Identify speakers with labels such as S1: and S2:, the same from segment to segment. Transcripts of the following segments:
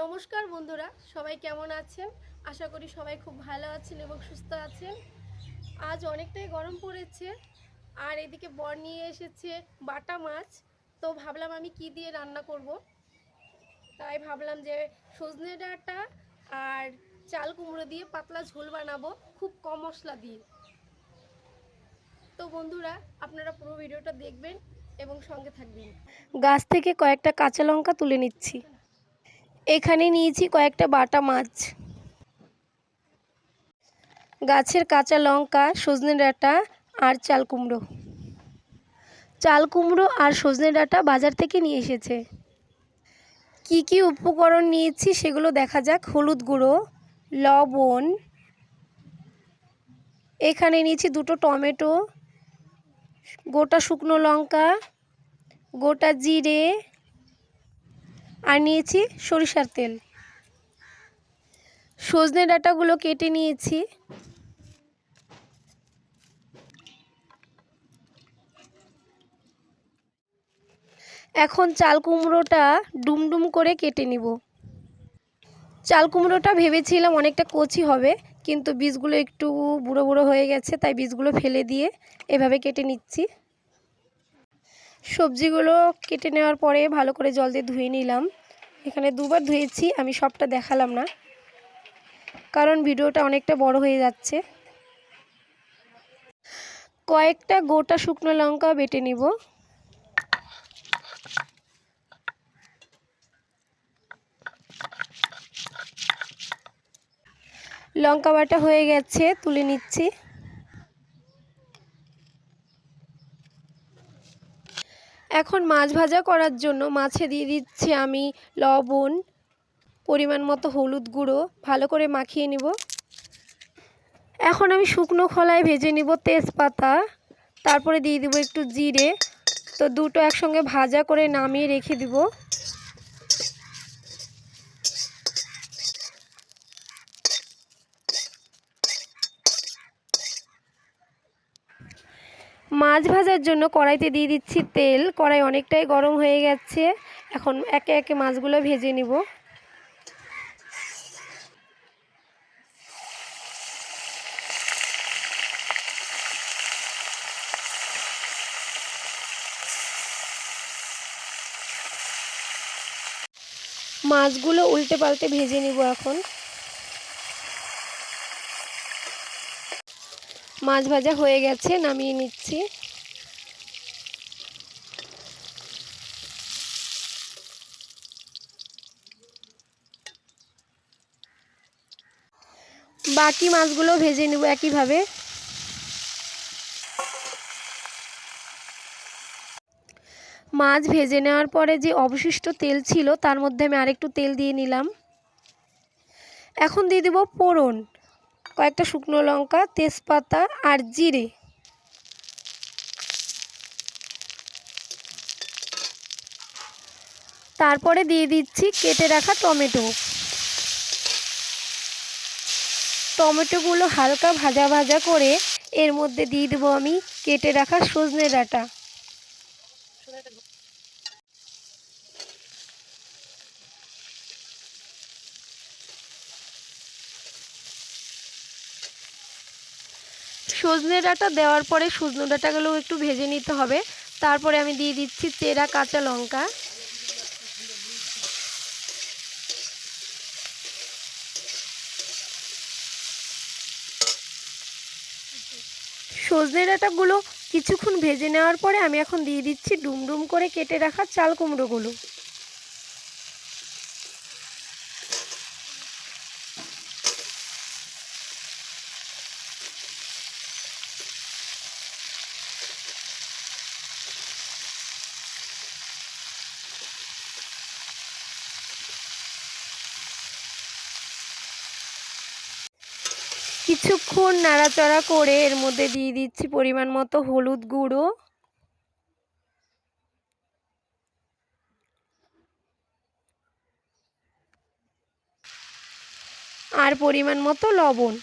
S1: নমস্কার বন্ধুরা, সবাই কেমন আছেন? আশা করি সবাই খুব ভালো আছেন এবং সুস্থ আছেন। আজ অনেকটাই গরম পড়েছে, আর এদিকে বর নিয়ে এসেছে বাটা মাছ। তো ভাবলাম আমি কি দিয়ে রান্না করব? তাই ভাবলাম যে সজনে ডাঁটা আর চাল কুমড়ো দিয়ে পাতলা ঝোল বানাবো, খুব কম মশলা দিয়ে। তো বন্ধুরা, আপনারা পুরো ভিডিওটা দেখবেন এবং সঙ্গে থাকবেন। গাছ থেকে কয়েকটা কাঁচা লঙ্কা তুলে নিচ্ছি। এখানে নিয়েছি কয়েকটা বাটা মাছ। গাছের কাঁচা লঙ্কা, সজনে ডাঁটা আর চাল কুমড়ো। চাল কুমড়ো আর সজনে ডাঁটা বাজার থেকে নিয়ে এসেছে। কি কি উপকরণ নিয়েছি সেগুলো দেখা যাক। হলুদ গুঁড়ো, লবণ, এখানে নিয়েছি দুটো টমেটো, গোটা শুকনো লঙ্কা, গোটা জিরে আর নিয়েছি সরিষার তেল। সজনে ডাঁটাগুলো কেটে নিয়েছি। এখন চাল কুমড়োটা ডুমডুম করে কেটে নিব। চাল কুমড়োটা ভেবেছিলাম অনেকটা কচি হবে, কিন্তু বীজগুলো একটু বুড়ো বুড়ো হয়ে গেছে, তাই বীজগুলো ফেলে দিয়ে এভাবে কেটে নিচ্ছি। সবজিগুলো কেটে নেওয়ার পরে ভালো করে জল দিয়ে ধুয়ে নিলাম। এখানে দুবার ধুয়েছি, আমি সবটা দেখালাম না। কারণ ভিডিওটা অনেকটা বড় হয়ে যাচ্ছে। কয়েকটা গোটা শুকনো লঙ্কা বেটে নিব। লঙ্কা বাটা হয়ে গেছে, তুলে নিচ্ছি। এখন মাছ ভাজা করার জন্য মাছে দিয়ে দিচ্ছি আমি লবণ, পরিমাণ মতো হলুদ গুঁড়ো, ভালো করে মাখিয়ে নিব। এখন আমি শুকনো খোলায় ভেজে নিব তেজপাতা, তারপরে দিয়ে দিব একটু জিরে। তো দুটো একসঙ্গে ভাজা করে নামিয়ে রেখে দিব। মাছ ভাজার জন্য কড়াইতে দিয়ে দিচ্ছি তেল। কড়াই অনেকটাই গরম হয়ে গেছে। এখন একে একে মাছগুলো ভেজে নিব। মাছগুলো উল্টে পাল্টে ভেজে নিব এখন। মাছ ভাজা হয়ে গেছে, নামিয়ে নিচ্ছি। বাকি মাছগুলো ভেজে নেব একইভাবে। মাছ ভেজে নেওয়ার পরে যে অবশিষ্ট তেল ছিল, তার মধ্যে আমি আরেকটু তেল দিয়ে নিলাম। এখন দিয়ে দেবো পোড়ন কয়েকটা শুকনো লঙ্কা, তেজপাতা আর জিরে। তারপরে দিয়ে দিচ্ছি কেটে রাখা টমেটো। টমেটোগুলো হালকা ভাজা ভাজা করে এর মধ্যে দিয়ে দেবো আমি কেটে রাখা সজনে ডাঁটা। সজনে ডাঁটা দেওয়ার পরে সজনে ডাঁটাগুলো একটু ভেজে নিতে হবে। তারপরে আমি দিয়ে দিচ্ছি চেরা কাঁচা লঙ্কা। সজনে ডাঁটাগুলো কিছুক্ষণ ভেজে নেওয়ার পরে আমি এখন দিয়ে দিচ্ছি ডুমডুম করে কেটে রাখা চাল কুমড়োগুলো। কিছুক্ষণ নাড়াচাড়া করে এর মধ্যে দিয়ে দিচ্ছি পরিমাণ মতো হলুদ গুঁড়ো। আর পরিমাণ মতো লবণ।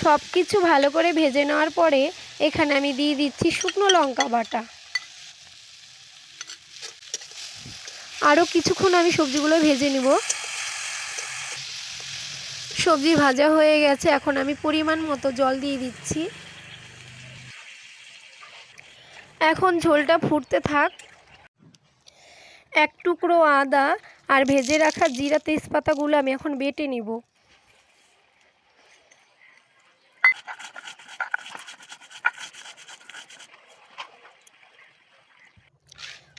S1: সব কিছু ভালো করে ভেজে নেওয়ার পরে এখানে আমি দিয়ে দিচ্ছি শুকনো লঙ্কা বাটা। আরও কিছুক্ষণ আমি সবজিগুলো ভেজে নিব। সবজি ভাজা হয়ে গেছে, এখন আমি পরিমাণ মতো জল দিয়ে দিচ্ছি। এখন ঝোলটা ফুটতে থাক। এক টুকরো আদা আর ভেজে রাখা জিরা তেজপাতাগুলো আমি এখন বেটে নিব।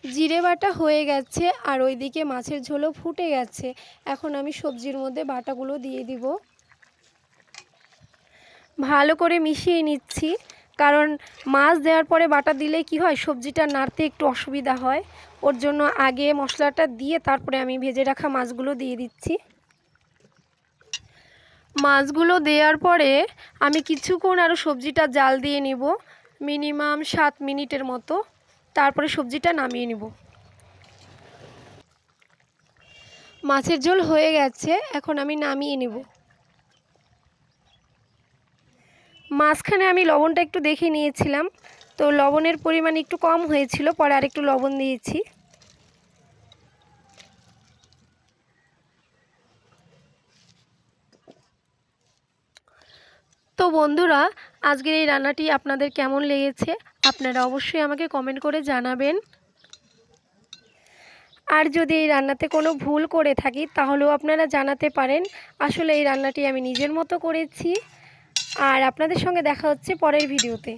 S1: জিরে বাটা হয়ে গেছে আর ওইদিকে মাছের ঝোলও ফুটে গেছে। এখন আমি সবজির মধ্যে বাটাগুলো দিয়ে দিব। ভালো করে মিশিয়ে নিচ্ছি, কারণ মাছ দেওয়ার পরে বাটা দিলে কি হয়, সবজিটা নাড়তে একটু অসুবিধা হয়। ওর জন্য আগে মশলাটা দিয়ে তারপরে আমি ভেজে রাখা মাছগুলো দিয়ে দিচ্ছি। মাছগুলো দেওয়ার পরে আমি কিছুক্ষণ আরও সবজিটা জাল দিয়ে নিব, মিনিমাম সাত মিনিটের মতো। তারপরে সবজিটা নামিয়ে নিব। মাছের ঝোল হয়ে গেছে, এখন আমি নামিয়ে নিব। মাঝখানে আমি লবণটা একটু দেখে নিয়েছিলাম, তো লবণের পরিমাণ একটু কম হয়েছিল, পরে আর একটু লবণ দিয়েছি। তো বন্ধুরা, আজকের এই রান্নাটি আপনাদের কেমন লেগেছে? আপনারা অবশ্যই আমাকে কমেন্ট করে জানাবেন। আর যদি এই রান্নাতে কোনো ভুল করে থাকি, তাহলেও আপনারা জানাতে পারেন। আসলে এই রান্নাটি আমি নিজের মতো করেছি। আর আপনাদের সঙ্গে দেখা হচ্ছে পরের ভিডিওতে।